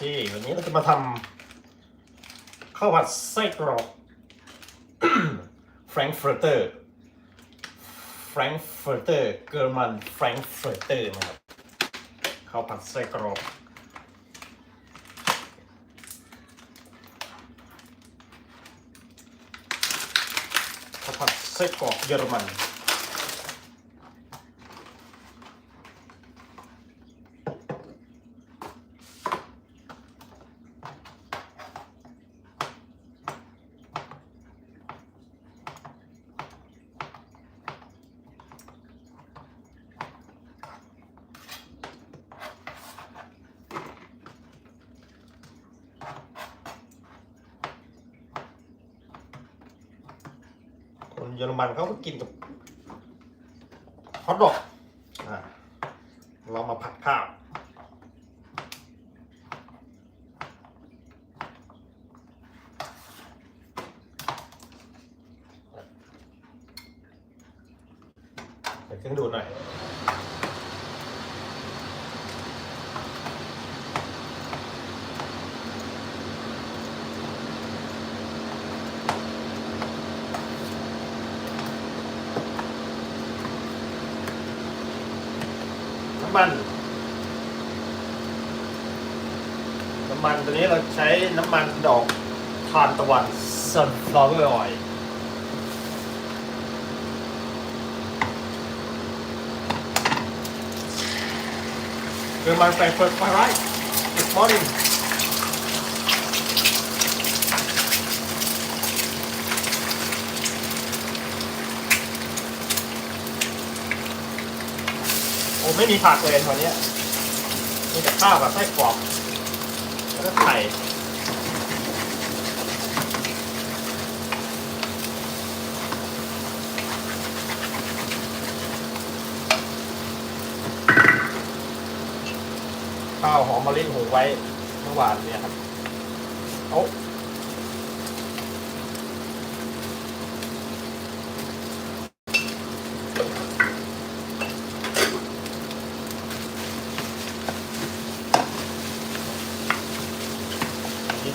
เควันนี้เราจะมาทำข้าวผัดไส้กรอกแฟรงก์เฟิร์เตอร์แฟรงก์เฟิร์เตอร์เกอร์มันแฟรงก์เฟิร์เตอร์นะครับข้าวผัดไส้กรอกข้าวผัดไส้กรอกเยอรมัน เยอรมันเขาก็กินกับฮอทดอกเรามาผัดข้าวใส่เครื่องดูดหน่อยำมัน น้ำมันตัวนี้เราใช้น้ำมันดอกทานตะวัน sunflower oil เกิดมาแฟนเฟิร์สไฟไร this morning โอไม่มีผักเลยตอนนี้มีแต่ข้าวกับไส้กรอกแล้วก็ไข่ข้าวหอมมะลิหุงไว้เมื่อวานเนี่ยครับโอ้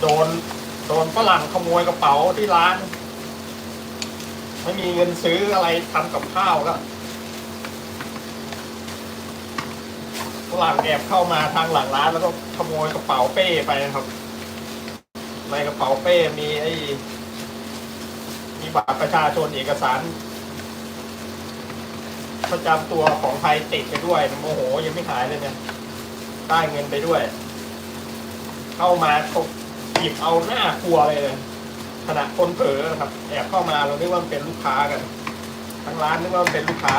โดนโดนฝรั่งขโมยกระเป๋าที่ร้าน ไม่มีเงินซื้ออะไรทำกับข้าวก็ฝรั่งแอบเข้ามาทางหลังร้านแล้วก็ขโมยกระเป๋าเป้ไปนะครับ ในกระเป๋าเป้มีไอ้มีบัตรประชาชนเอกสารประจำตัวของไทยติดไปด้วยโมโหยังไม่หายเลยเนี่ยได้เงินไปด้วย เข้ามาก หยิบเอาหน้าครัวเลยเลย ขณะคนเผลอครับ แอบเข้ามาเราคิดว่าเป็นลูกค้ากันทางร้านนึกว่าเป็นลูกค้า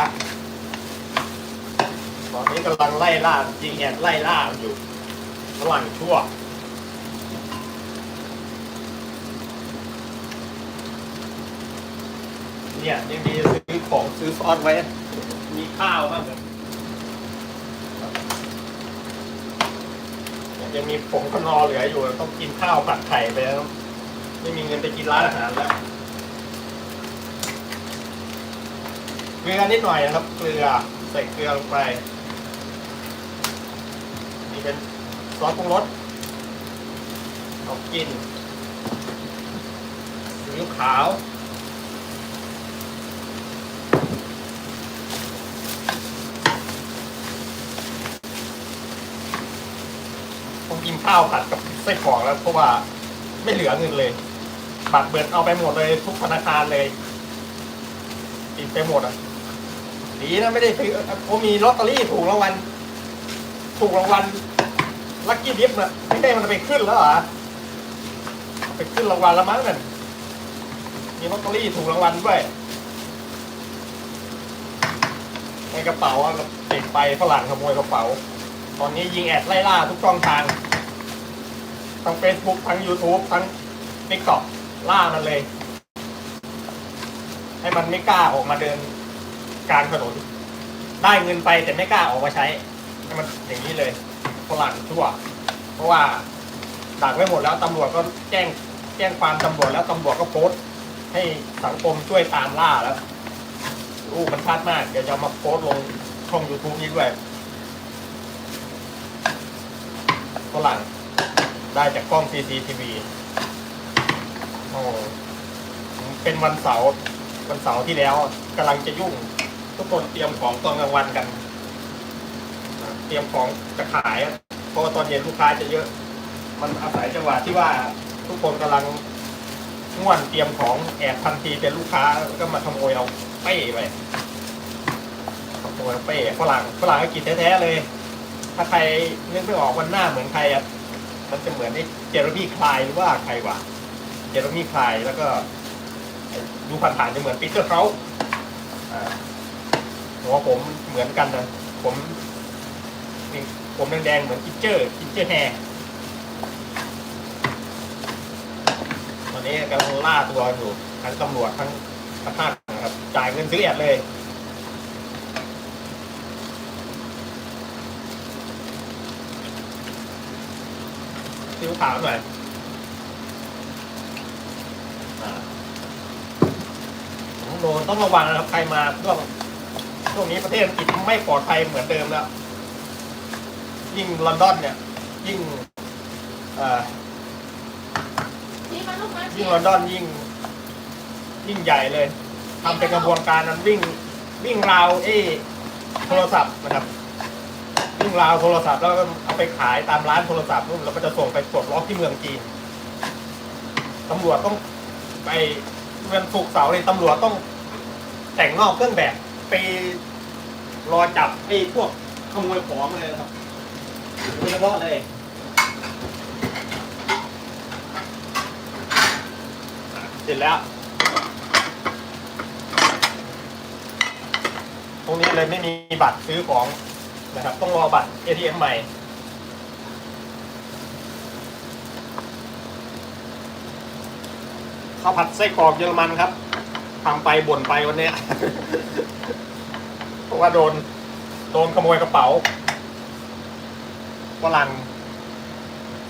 ตอนนี้กำลังไล่ล่าจริงแอบไล่ล่าอยู่ฝรั่งชั่วเนี่ยยังมีซื้อของซื้อซอสไว้ มีข้าวบ้างครับ ยังมีผงขนอเหลืออยู่ต้องกินข้าวผัดไข่ไปแล้ว ไม่มีเงินไปกินร้านอาหารแล้วเกลือนิดหน่อยนะครับ เกลือใส่เกลือลงไป นี่เป็นซอสปรุงรสเอากินซีอิ๊วขาว กินข้าวผัดกับไส้กรอกแล้วเพราะว่าไม่เหลือเงินเลย บัตรเบิดเอาไปหมดเลยทุกธนาคารเลยติดไปหมดอะดีนะไม่ได้ซื้อผมมีลอตเตอรี่ถูกรางวัลถูกรางวัลลัคกี้ดิฟน่ะไม่ได้มันไปขึ้นแล้วเหรอไปขึ้นรางวัลแล้วมั้งนั่นมีลอตเตอรี่ถูกรางวัลด้วยในกระเป๋าอะติดไปฝรั่งขโมยกระเป๋า ตอนนี้ยิงแอดไล่ล่าทุกช่องทาง ทั้ง Facebook ทั้ง YouTube ทั้ง TikTok ล่ามันเลย ให้มันไม่กล้าออกมาเดินกลางถนนได้เงินไปแต่ไม่กล้าออกมาใช้ให้มันอย่างนี้เลยฝรั่งชั่ว เพราะว่าดักไว้หมดแล้วตำรวจก็แจ้งแจ้งความตำรวจแล้วตำรวจก็โพสต์ ให้สังคมช่วยตามล่าแล้วรูปมันชัดมาก เดี๋ยวจะมาโพสต์ลงช่อง YouTube นี้ด้วยฝรั่ง ได้จากกล้อง CCTV โอ้เป็นวันเสาร์วันเสาร์ที่แล้วกำลังจะยุ่ง ทุกคนเตรียมของตอนกลางวันกัน เตรียมของจะขายเพราะว่าตอนเย็นลูกค้าจะเยอะ มันอาศัยจังหวะที่ว่าทุกคนกำลังง่วนเตรียมของแอบทันทีเป็นลูกค้าก็มาขโมยเอาเป้ไปขโมยเอาเป้ฝรั่งฝรั่งก็กินแท้ๆเลย ถ้าใครนึกไม่ออกวันหน้าเหมือนใครอะ มันจะเหมือนไอ้เจอร์มี่คลายหรือว่าใครวะเจอร์มี่คลายแล้วก็ดูผ่านๆจะเหมือนปีเตอร์เขาอ่าหัวผมเหมือนกันนะผมผมแดงๆเหมือนกินเจอร์กินเจอร์แฮร์ตอนนี้กำลังล่าตัวอยู่ทั้งตำรวจทั้งทหารนะครับ จ่ายเงินซื้อแอดเลย ขาวหน่อยอ่าต้องโดนต้องระวังนะครับใครมาช่วงช่วงนี้ประเทศอังกฤษไม่ปลอดภัยเหมือนเดิมแล้ว ยิ่งลอนดอนเนี่ย ยิ่งเอ่อนี่มันลูกไม้ยิ่งลอนดอนยิ่ง ยิ่งใหญ่เลยทำเป็นกระบวนการนั้นวิ่งวิ่งราวเอโทรศัพท์นะครับ วิ่งราวโทรศัพท์แล้วก็เอาไปขายตามร้านโทรศัพท์นู่นแล้วก็จะส่งไปปลดล็อกที่เมืองจีนตำรวจต้องไปวันศุกร์เสาร์เลยตำรวจต้องแต่งนอกเครื่องแบบไปรอจับไอ้พวกขโมยของเลยนะครับโดยเฉพาะเลยเสร็จแล้ว ตรงนี้เลยไม่มีบัตรซื้อของ นะครับ ต้องรอบัตร ATM ใหม่ ข้าวผัดไส้กรอกเยอรมันครับทำไปบ่นไปวันนี้ เพราะว่าโดน โดนขโมยกระเป๋าฝรั่ง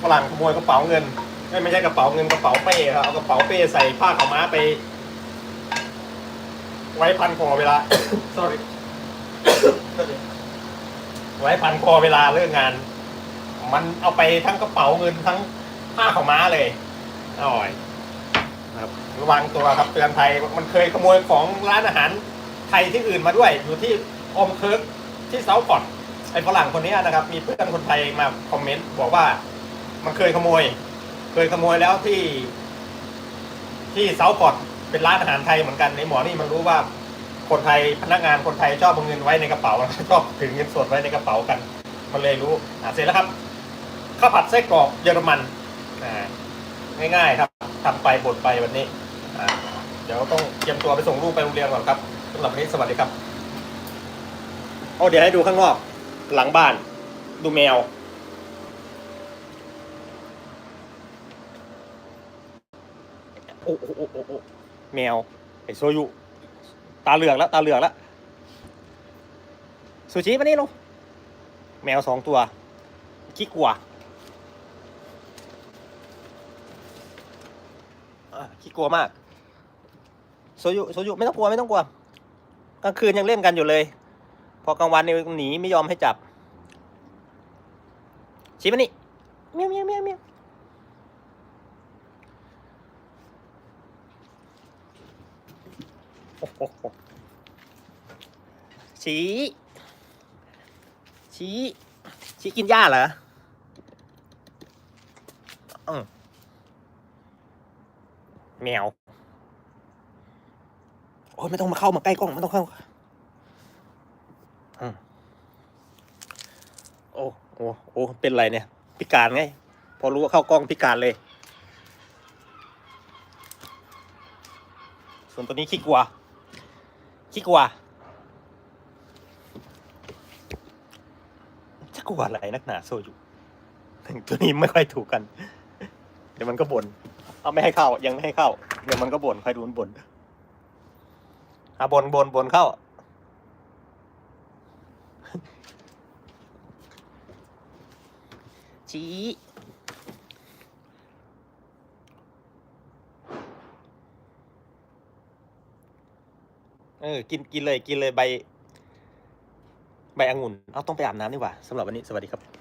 ฝรั่งขโมยกระเป๋าเงิน ไม่ไม่ใช่กระเป๋าเงินกระเป๋าเป้ครับเอากระเป๋าเป้ใส่ผ้าขาวม้าไป ไว้พันคอเวลา sorry ไว้พันคอเวลาเลิกงาน มันเอาไปทั้งกระเป๋าเงินทั้งผ้าขาวม้าเลยอร่อยครับระวังตัวครับเตือนภัยมันเคยขโมยของร้านอาหารไทยที่อื่นมาด้วย อยู่ที่ออมเคิร์กที่เซาท์พอร์ตไอ้ฝรั่งคนนี้นะครับ มีเพื่อนคนไทยมาคอมเมนต์บอกว่า มันเคยขโมย เคยขโมยแล้วที่ ที่เซาท์พอร์ตเป็นร้านอาหารไทยเหมือนกันในหมอนี่มันรู้ว่า คนไทยพนักงานคนไทยชอบเอาเงินไว้ในกระเป๋าชอบถือเงินสดไว้ในกระเป๋ากันมันเลยรู้อะเสร็จแล้วครับข้าวผัดไส้กรอกเยอรมันอ่าง่ายๆครับทำไปบดไปวันนี้อ่าเดี๋ยวต้องเตรียมตัวไปส่งลูกไปโรงเรียนก่อนครับสำหรับวันนี้สวัสดีครับโอ้เดี๋ยวให้ดูข้างนอก หลังบ้าน ดูแมวโอ้โอ้โอ้โอ้โอ้แมวไอโซยุ ตาเหลือกแล้ว ตาเหลือกแล้วซูชิมานี่ลง แมวสองตัวขี้กลัวขี้กลัวมากโซยุโซยุไม่ต้องกลัวไม่ต้องกลัวกลางคืนยังเล่นกันอยู่เลย พอกลางวันนี่หนีไม่ยอมให้จับชี้มานี่เมียวเมียวเมียวเมียวโอ้โห ชี้ ชี้ ชี้กินหญ้าเหรออืมแมว โอ้ยไม่ต้องมาเข้ามาใกล้กล้องไม่ต้องเข้าอืมโอ้โอ้โอ้เป็นไรเนี่ย พิการไง พอรู้ว่าเข้ากล้องพิการเลย ส่วนตัวนี้ขี้กลัว ขี้กลัวจะกลัวอะไรนักหนาโซอยู่ตัวนี้ไม่ค่อยถูกกัน เดี๋ยวมันก็บน่นเอาไม่ให้เข้า ยังไม่ให้เข้า เดี๋ยวมันก็บ่นใครดูมันบ่นอะบ่นบ่นบ่นเข้าชี้ เออ กินกินเลยกินเลยใบ ใบองุ่น เอาต้องไปอาบน้ำดีกว่าสำหรับวันนี้สวัสดีครับ